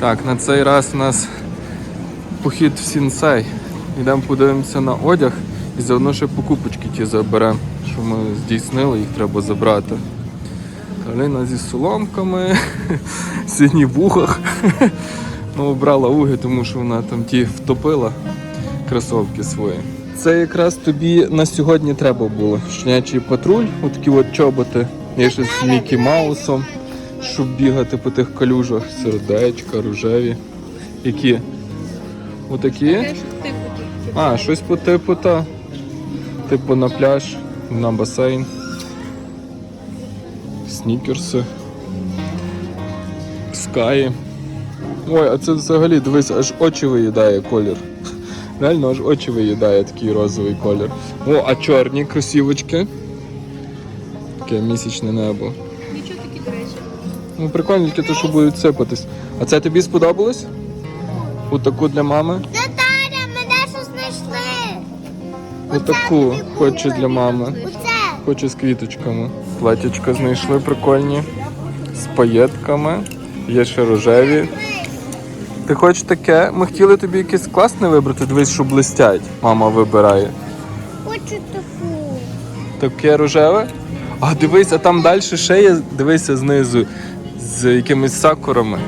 Так, на цей раз у нас похід в Сінсей. Йдемо подивимося на одяг і заодно ще покупочки ті заберемо, що ми здійснили, їх треба забрати. Аліна зі соломками, сьогодні в ухах. Ну, обрала уги, тому що вона там ті втопила кросовки свої. Це якраз тобі на сьогодні треба було. Щенячий патруль, отакі от чоботи. Є ще з Мікі Маусом, щоб бігати по тих калюжах. Сердечка, рожеві. Які? Отакі? А, щось по типу та. Типу на пляж, на басейн. Снікерси. Скаї. Ой, а це взагалі, дивись, аж очі виїдає колір. Реально аж очі виїдає такий розовий колір. О, а чорні кросівочки. Таке місячне небо. Ну, прикольно, тільки то, що будуть сипатись. А це тобі сподобалось? Отаку для мами? Наталя, мене щось знайшли. Отаку хочу для мами. Хочу з квіточками. Платячка знайшли прикольні. З паєтками. Є ще рожеві. Ти хочеш таке? Ми хотіли тобі якесь класне вибрати, дивись, що блистять. Мама вибирає. Хочу таку. Таке рожеве. А дивись, а там далі ще є, дивися знизу, з якимись сакурами.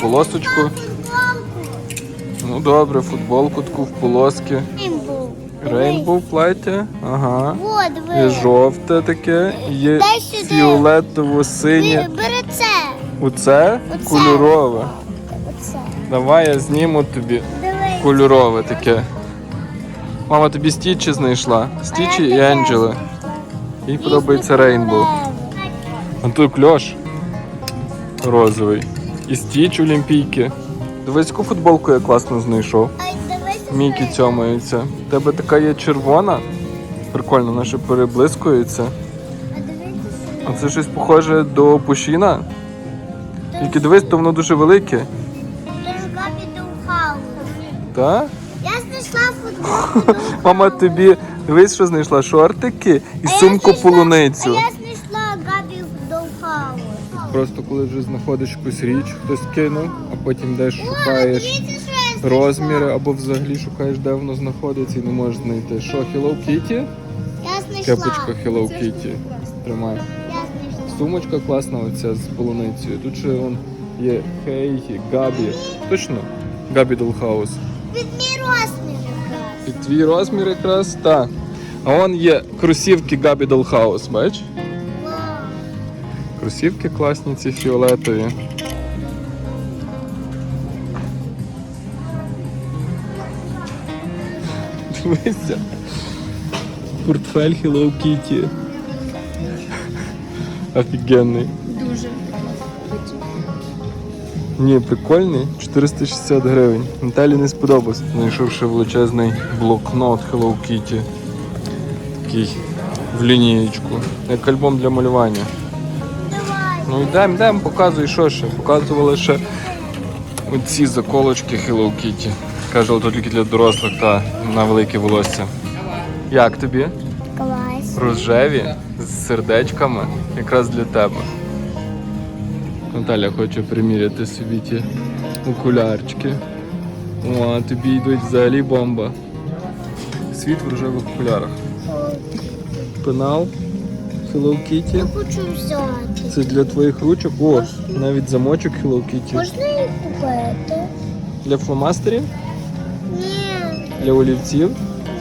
Полосочку. Ну добре, футболку таку в полоски. Рейнбоу. Рейнбоу плаття. Ага. Є жовте таке, є фіолетово-синє. Бери, бери це. Оце кольорове. Давай я зніму тобі кольорове таке. Мама тобі стічі знайшла. Стічі і Енджели. Їй подобається рейнбоу. А тут кльош розовий. І стіч олімпійки. Дивись, яку футболку я класно знайшов. Мікі цьомається. У тебе така є червона. Прикольно, вона ще переблискується. А це щось похоже до пушіна. Тільки дивись, то воно дуже велике. Так? Я знайшла футболку. Мама тобі дивись, що знайшла шортики і А я сумку полуницю. А я знайшла Габі Доухаус. Просто коли вже знаходиш якусь річ, хтось кинув, а потім йдеш шукаєш розміри або взагалі шукаєш, де воно знаходиться і не можеш знайти. Що, Hello Kitty? Я знайшла. Кепочка Hello Kitty. Тримай. Сумочка класна оця з полуницею. Тут ще вон є Хей, Габі. Точно? Габі Долхаус. Під мій розмір якраз. І твій розмір якраз так. А вон є кросівки Габі Долхаус, бач? Кросівки класні, ці фіолетові. Дивися. Портфель Hello Kitty. Офігенний. Дуже. Ні, прикольний. 460 гривень. Наталі не сподобався. Знайшов ще величезний блокнот Hello Kitty. Такий в лінієчку. Як альбом для малювання. Ну йдемо, йдемо, показуй, що ще. Показували ще оці заколочки Hello Kitty. Каже, то тільки для дорослих та на велике волосся. Як тобі? Клас. Рожеві з сердечками якраз для тебе. Наталя хоче приміряти собі ті окулярчики. О, а тобі йдуть взагалі бомба. Світ в рожевих окулярах. Пенал Hello Kitty. Хочу взяти. Це для твоїх ручок. О, навіть замочок Hello Kitty. Можна її купити? Для фломастерів, Ні, для олівців.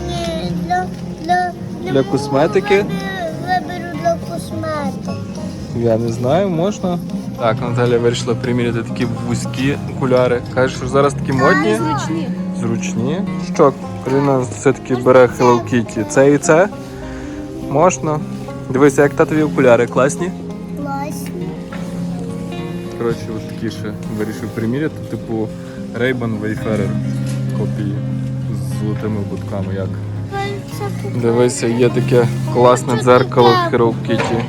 ні, для, для, Для косметики? Я Виберу для косметики. Я не знаю, можна. Так, Наталя вирішила приміряти такі вузькі окуляри. Кажеш, що зараз такі модні, Зручні. зручні. Що, Карина все-таки бере Hello Kitty. Це і це? Можна. Дивися, як татові окуляри класні. Класні. Коротше, от такі ще вирішив приміряти, типу Ray-Ban Wayfarer копії з золотими будками. Як? Дивися, є таке класне дзеркало Hello Kitty.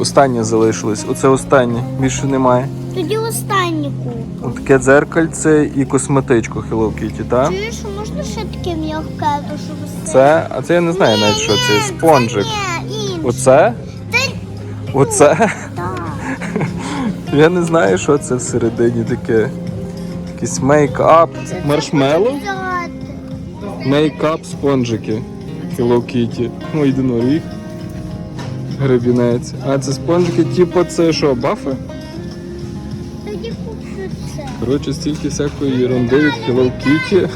Останнє залишилось. Оце останнє, більше немає. Тоді останній куп. Таке дзеркальце і косметичку Hello Kitty, так? Чуєш, можна ще таке м'яке, то щоб Це, а це я не знаю навіть, що це. Спонжик. Ні, інше. Оце? Оце? Я не знаю, що це всередині таке. Якийсь мейкап, взяти. мейкап, спонжики. Hello Kitty. Ну, єдиноріг. Гребінець. А це спонжики, типу, це що, бафи? Коротше, стільки всякої ерунди від Hello Kitty,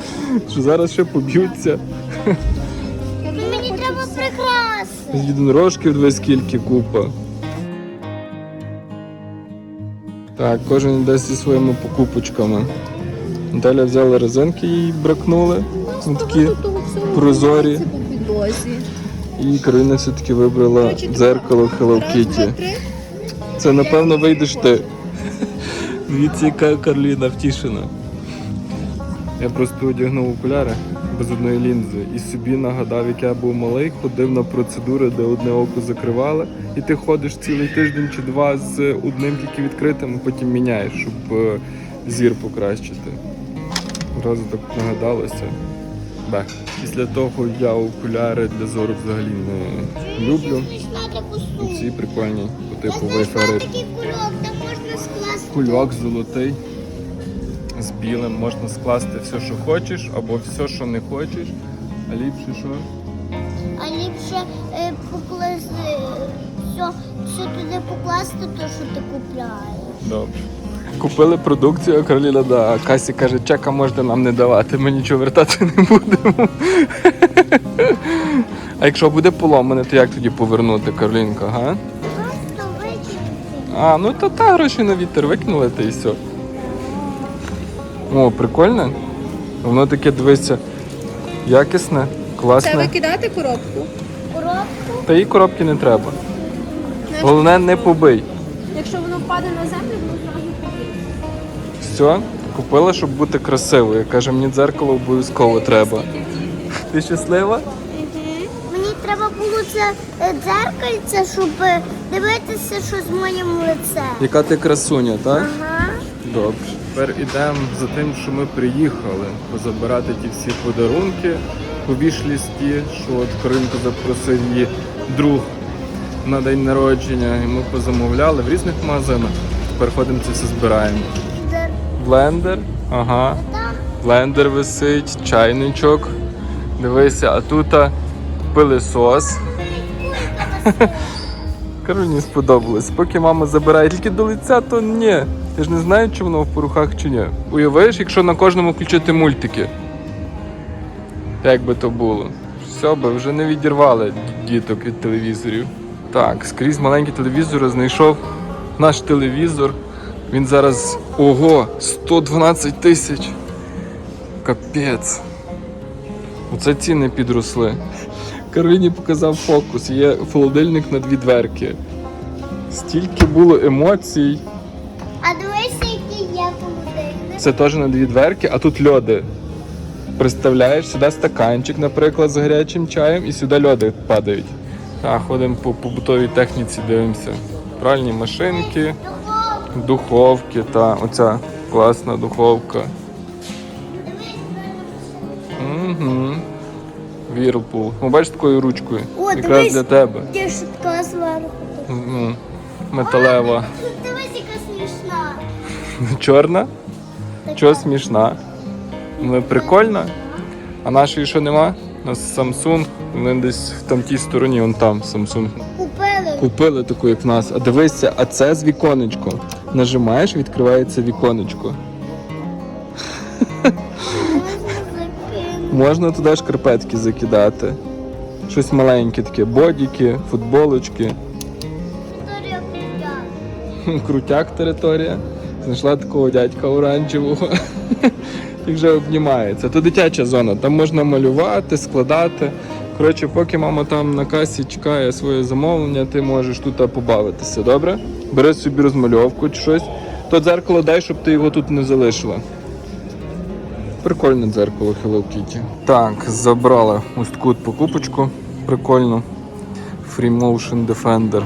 що зараз ще поб'ються. Мені треба прикраси. Єдинорожків дві скільки купа. Так, кожен йде зі своїми покупочками. Наталя взяла резинки, їй бракнули. Вони такі прозорі. І Кароліна все-таки вибрала дзеркало Hello Kitty. Це напевно вийдеш ти. Дивіться, яка Карліна втішена. Я просто одягнув окуляри без одної лінзи і собі нагадав, як я був малий, ходив на процедури, де одне око закривали, і ти ходиш цілий тиждень чи два з одним тільки відкритим, а потім міняєш, щоб е, зір покращити. Одразу так нагадалося. Да. Після того я окуляри для зору взагалі не люблю. Ці прикольні по типу скласти. Кульок золотий з білим можна скласти все, що хочеш, або все, що не хочеш. А ліпше що? А ліпше е, покласти, все, все туди покласти, то, що ти купляєш. Добре. Купили продукцію, а Кароліна, да. А Касі каже, чека можете нам не давати, ми нічого вертати не будемо. А якщо буде поломане, то як тоді повернути, Каролінка, га? Просто викинути. А, ну то та гроші на вітер викинули та і все. О, прикольне. Воно таке дивися. Якісне, Це класне. викидати коробку. Коробку. Та їй коробки не треба. Головне не побий. Якщо воно впаде на землю, воно зразу побіг. Все, купила, щоб бути красивою. Каже, мені дзеркало обов'язково треба. Ти щаслива? Мені треба було це е, дзеркальце, щоб е, дивитися, що з моїм лицем. Яка ти красуня, так? Ага. Добре. Тепер ідемо за тим, що ми приїхали позабирати ті всі подарунки у вішлісті, що от Каринку запросив її друг на день народження, і ми позамовляли в різних магазинах. Тепер ходимо це все збираємо. Блендер, ага. Блендер висить, чайничок. Дивися, а тут пилисос. Кароліні сподобалось. Поки мама забирає тільки до лиця, то ні. Я ж не знаю, чи воно в порухах чи ні. Уявиш, якщо на кожному включити мультики. Як би то було? Все би вже не відірвали діток від телевізорів. Так, скрізь маленький телевізор знайшов наш телевізор. Він зараз ого, 112 тисяч. Капець. Оце ціни підросли. Кароліні показав фокус. Є холодильник на дві дверки. Стільки було емоцій. Це теж на дві дверки, а тут льоди. Представляєш, сюди стаканчик, наприклад, з гарячим чаєм, і сюди льоди падають. Так, ходимо по побутовій техніці, дивимося. Пральні машинки, духовки, та оця класна духовка. Угу. Вірпул. Ну, бачиш такою ручкою. О, Якраз дивись. для тебе. Є шутка зверху. Металева. Дивись, яка смішна. Чорна? Чого смішна? Ну, прикольна. А нашої що нема? У нас Samsung, вони десь в там тій стороні, вон там Samsung. Купили. Купили таку, як в нас. А дивися, а це з віконечко. Нажимаєш, відкривається віконечко. Можна туди шкарпетки закидати. Щось маленьке таке, бодіки, футболочки. Купляти. Крутяк територія. Знайшла такого дядька оранжевого. І вже обнімається. То дитяча зона, там можна малювати, складати. Коротше, поки мама там на касі чекає своє замовлення, ти можеш тут побавитися, добре? Бери собі розмальовку чи щось. То дзеркало дай, щоб ти його тут не залишила. Прикольне дзеркало Hello Kitty. Так, забрала ось таку покупочку. Прикольно. Free Motion Defender.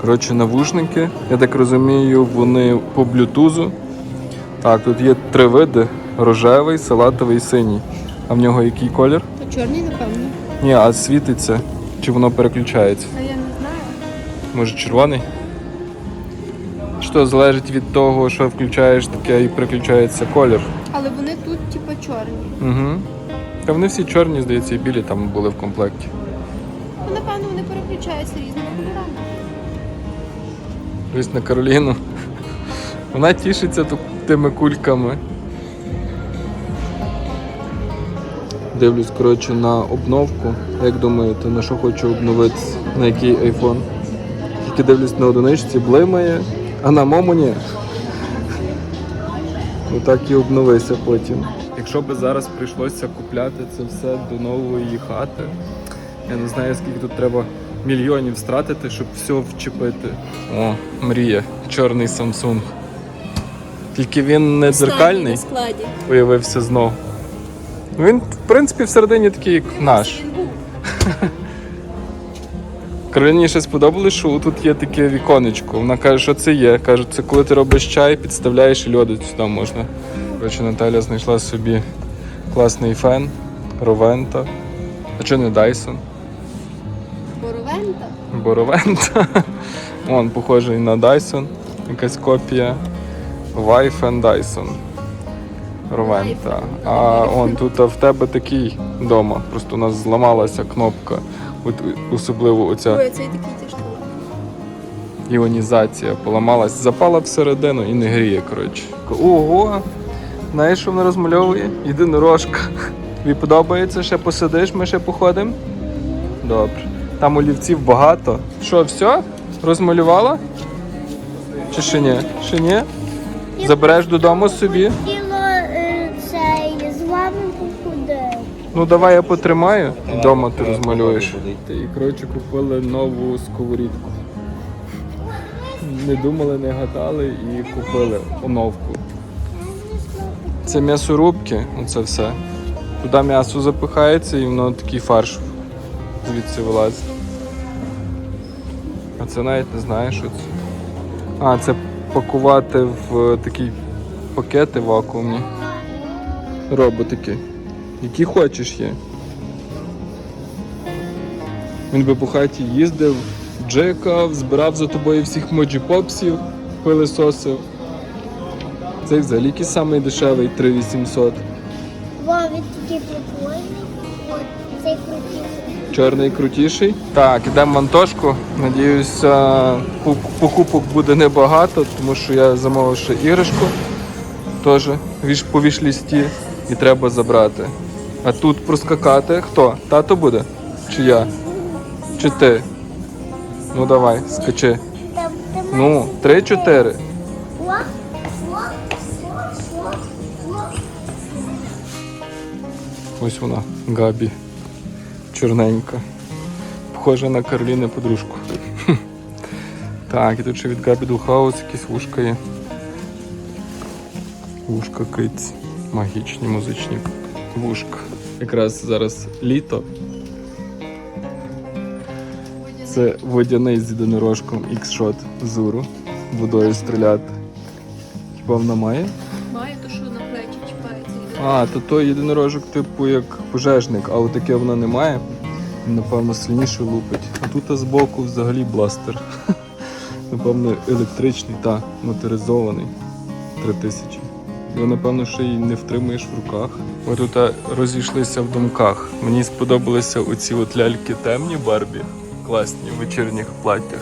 Коротше, навушники. Я так розумію, вони по блютузу. Так, тут є три види: рожевий, салатовий і синій. А в нього який колір? То чорний, напевно. Ні, а світиться. Чи воно переключається? А я не знаю. Може червоний? Що залежить від того, що включаєш, таке і переключається колір. Але вони тут, типу, чорні. Угу. Та вони всі чорні, здається, і білі там були в комплекті. Ну, напевно, вони переключаються різними кольорами. Дивись на Кароліну. Вона тішиться тими кульками. Дивлюсь, коротше, на обновку. Як думаєте, на що хочу обновитися? На який iPhone? Тільки дивлюсь на одиничці, блимає, а на мому ні. Отак і обновися потім. Якщо би зараз прийшлося купляти це все до нової хати, я не знаю, скільки тут треба мільйонів стратити, щоб все вчепити. О, мрія, чорний Samsung. Тільки він не дзеркальний, складі. виявився знов. Він, в принципі, всередині такий, як наш. Кароліні ще сподобалось, що тут є таке віконечко. Вона каже, що це є. Каже, це коли ти робиш чай, підставляєш і льоду сюди можна. Коротше, Наталя знайшла собі класний фен, Ровента. А чого не Dyson? Боровента. Боровента. Вон, похожий на Dyson. Якась копія. Wi-Fi Dyson. Ровента. А он тут в тебе такий вдома. Просто у нас зламалася кнопка. От особливо оця Ой, цей такий тяжкий. іонізація поламалась, запала всередину і не гріє, коротше. Ого! Знаєш, що вона розмальовує? Єдинорожка. Тобі подобається, ще посидиш, ми ще походимо? Добре. Там олівців багато. Що, все? Розмалювала? Чи ще ні? Ще ні? Забереш додому собі? Е, цей з вами походити. Ну давай я потримаю. Вдома ти розмалюєш. І коротше купили нову сковорідку. Не думали, не гадали і купили оновку. Це м'ясорубки, оце все. Туди м'ясо запихається і воно такий фарш звідси вилазить. А це навіть не знаю, що це. А, це пакувати в такі пакети вакуумні. Роботики. Які хочеш є. Він би по хаті їздив, джекав, збирав за тобою всіх моджі-попсів, пилисосив. Цей взагалі який самий дешевий 3800. Вау, він такий прикольний. Цей крутий. Чорний крутіший. Так, ідемо в. Надіюся, покупок буде небагато, тому що я замовив ще іграшку. Теж по вішлісті і треба забрати. А тут проскакати хто? Тато буде? Чи я? Чи ти? Ну давай, скачи. Ну, три-чотири. Ось вона, Габі. Чорненька. Похожа на Кароліни подружку. Так, і тут ще від Габі Духаус якісь вушка є. Вушка киць. Магічні музичні вушка. Якраз зараз літо. Це водяний з єдинорожком X-Shot Зуру. Водою стріляти. Хіба вона має? А, то той єдинорожок, типу, як пожежник, але таке вона не має. Він, Напевно, сильніше лупить. А тут збоку взагалі бластер. Напевно, електричний та моторизований. 3000. Його, напевно, ще й не втримаєш в руках. Ми тут розійшлися в думках. Мені сподобалися оці от ляльки темні Барбі, класні в вечірніх платтях.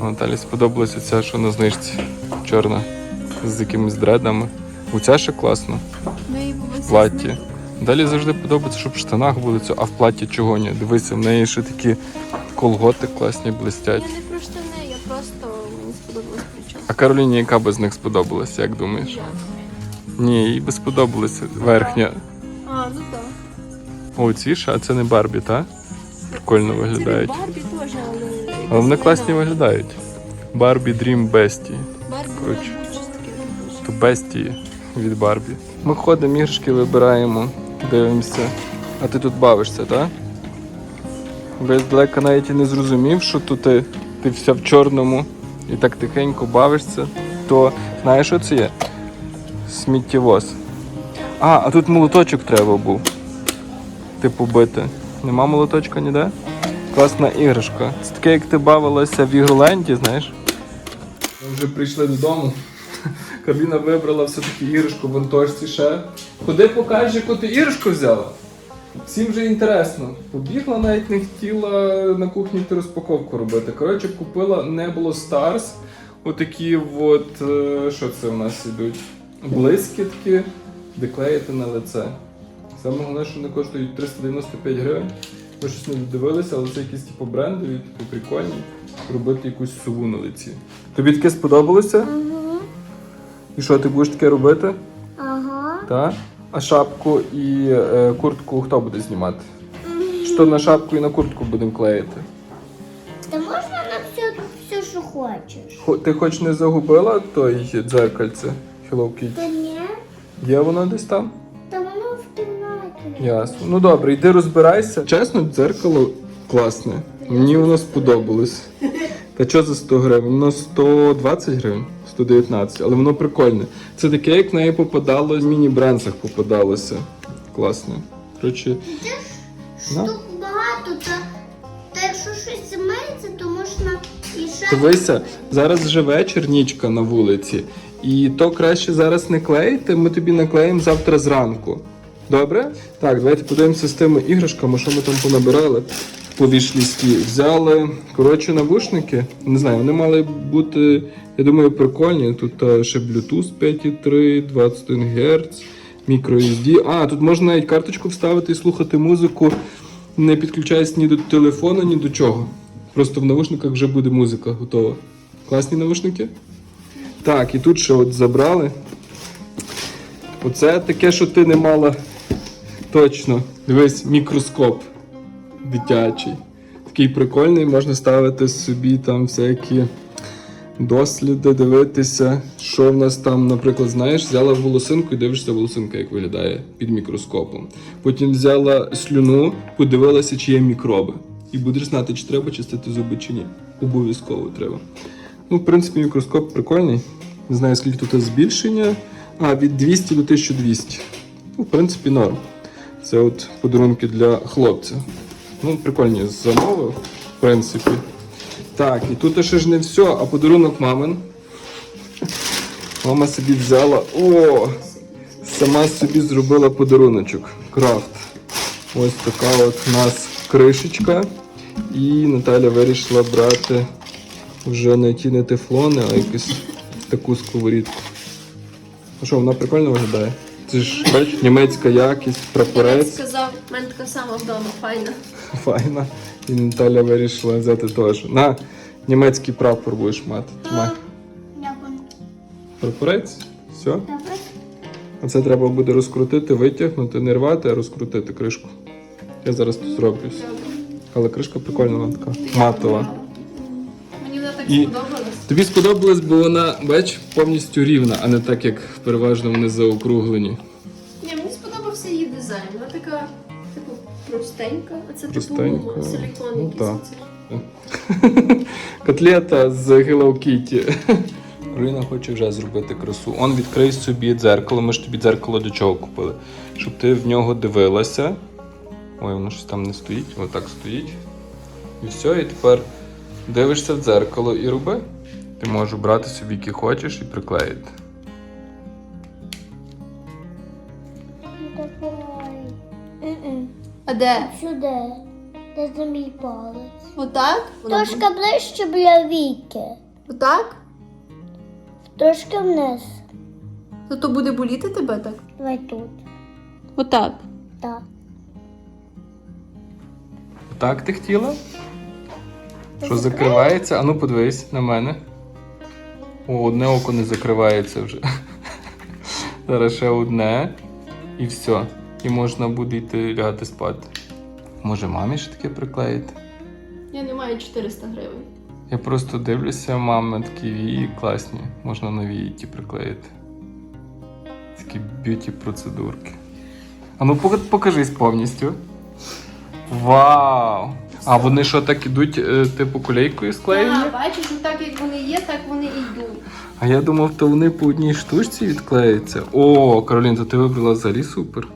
А Наталі сподобалася ця, що на знижці чорна, з якимись дредами. Оця ще класна Ми в платі. Далі завжди подобається, щоб в штанах були це, а в платі чого ні. Дивися, в неї ще такі колготи класні блистять. Я не про штани, я просто мені сподобалось причому. А Кароліні, яка би з них сподобалася, як думаєш? Ні, їй би сподобалася верхня. А, ну так. О, ці ще, а це не Барбі, та? Прикольно виглядають. Барбі теж, але... Але вони класні виглядають. Барбі Dream Bestie. Барбі, Коротше. То Бестії від Барбі. Ми ходимо, іграшки вибираємо, дивимося. А ти тут бавишся, так? Бо я здалека навіть і не зрозумів, що тут ти, ти вся в чорному і так тихенько бавишся, то знаєш, що це є? Сміттєвоз. А, а тут молоточок треба був. Типу бити. Нема молоточка ніде? Класна іграшка. Це таке, як ти бавилася в Ігроленді, знаєш? Ми вже прийшли додому. Кароліна вибрала все-таки іграшку в вантажці ще. Ходи покажи, яку ти іграшку взяла. Всім вже інтересно. Побігла, навіть не хотіла на кухні ти розпаковку робити. Коротше, купила Nebula Stars. Отакі от, е, що це у нас ідуть? Блискітки, де клеїти на лице. Саме головне, що вони коштують 395 гривень. Ми щось не дивилися, але це якісь типу брендові, типу прикольні. Робити якусь сову на лиці. Тобі таке сподобалося? І що, ти будеш таке робити? Ага. Так? А шапку і е, куртку хто буде знімати? Що на шапку і на куртку будемо клеїти? Та можна на все, все, що хочеш. Хо- Ти хоч не загубила той дзеркальце Hello Kitty? Та ні, Є воно десь там? та воно в кімнаті. Ясно. Ну добре, йди розбирайся. Чесно, дзеркало класне. Мені воно сподобалось. Та що за 100 гривень? Воно 120 гривень, 119, але воно прикольне. Це таке, як в неї попадало, в міні-бренцах попадалося. Класне. Коротше, На. Штук багато, та, та якщо щось зімається, то можна і ще. дивися, зараз вже вечір, нічка на вулиці. І то краще зараз не клеїти, ми тобі наклеїмо завтра зранку. Добре? Так, давайте подивимося з тими іграшками, що ми там понабирали по вішлісті. Взяли, коротше, навушники. Не знаю, вони мали бути, я думаю, прикольні. Тут е, ще Bluetooth 5.3, 21 Гц, microSD. А, тут можна навіть карточку вставити і слухати музику, не підключаючись ні до телефону, ні до чого. Просто в навушниках вже буде музика готова. Класні навушники? Так, і тут ще от забрали. Оце таке, що ти не мала точно. Дивись, мікроскоп дитячий. Такий прикольний, можна ставити собі там всякі досліди, дивитися, що в нас там, наприклад, знаєш, взяла волосинку і дивишся волосинка, як виглядає під мікроскопом. Потім взяла слюну, подивилася, чи є мікроби. І будеш знати, чи треба чистити зуби, чи ні. Обов'язково треба. Ну, в принципі, мікроскоп прикольний. Не знаю, скільки тут збільшення. А, від 200 до 1200. Ну, в принципі, норм. Це от подарунки для хлопця. Ну, прикольні замовив, в принципі. Так, і тут ще ж не все, а подарунок мамин. Мама собі взяла. О! Сама собі зробила подаруночок. Крафт. Ось така от у нас кришечка. І Наталя вирішила брати вже не ті не тефлони, а якусь таку сковорідку. А що, вона прикольно виглядає? Це ж бач, німецька якість, прапорець. сказав, в мене така сама вдома, файна. Файна. І Наталя вирішила взяти теж. На німецький прапор будеш мати. Тримай. Дякую. Прапорець. Все. Добре. А це треба буде розкрутити, витягнути, не рвати, а розкрутити кришку. Я зараз тут зроблю. Але кришка прикольна, вона така матова. Мені вона так І- сподобалась. Тобі сподобалось, бо вона, бач, повністю рівна, а не так, як переважно вони заокруглені. Простенька, а це Простенька. типу силікон Ну, якийсь. так. Котлета з Hello Kitty. Рина хоче вже зробити красу. Он відкрий собі дзеркало. Ми ж тобі дзеркало для чого купили? Щоб ти в нього дивилася. Ой, воно щось там не стоїть, воно так стоїть. І все, і тепер дивишся в дзеркало і роби. Ти можеш брати собі, які хочеш, і приклеїти. Де? Сюди. Де за мій палець. Отак? Трошки ближче біля віки. Отак? Трошки вниз. Ну то буде боліти тебе так? Давай тут. Отак. Так. Так ти хотіла? Що закривається? Ану подивись на мене. О, одне око не закривається вже. Зараз ще одне. І все. І можна буде йти лягати спати. Може мамі ще таке приклеїти? Я не маю 400 гривень. Я просто дивлюся, мама такі вії класні. Можна нові ті приклеїти. Такі б'юті процедурки. А ну покажись повністю. Вау! А вони що так ідуть, е, типу кулейкою склеєні? Так, бачиш, отак як вони є, так вони і йдуть. А я думав, то вони по одній штучці відклеються. О, Каролін, то ти вибрала взагалі супер.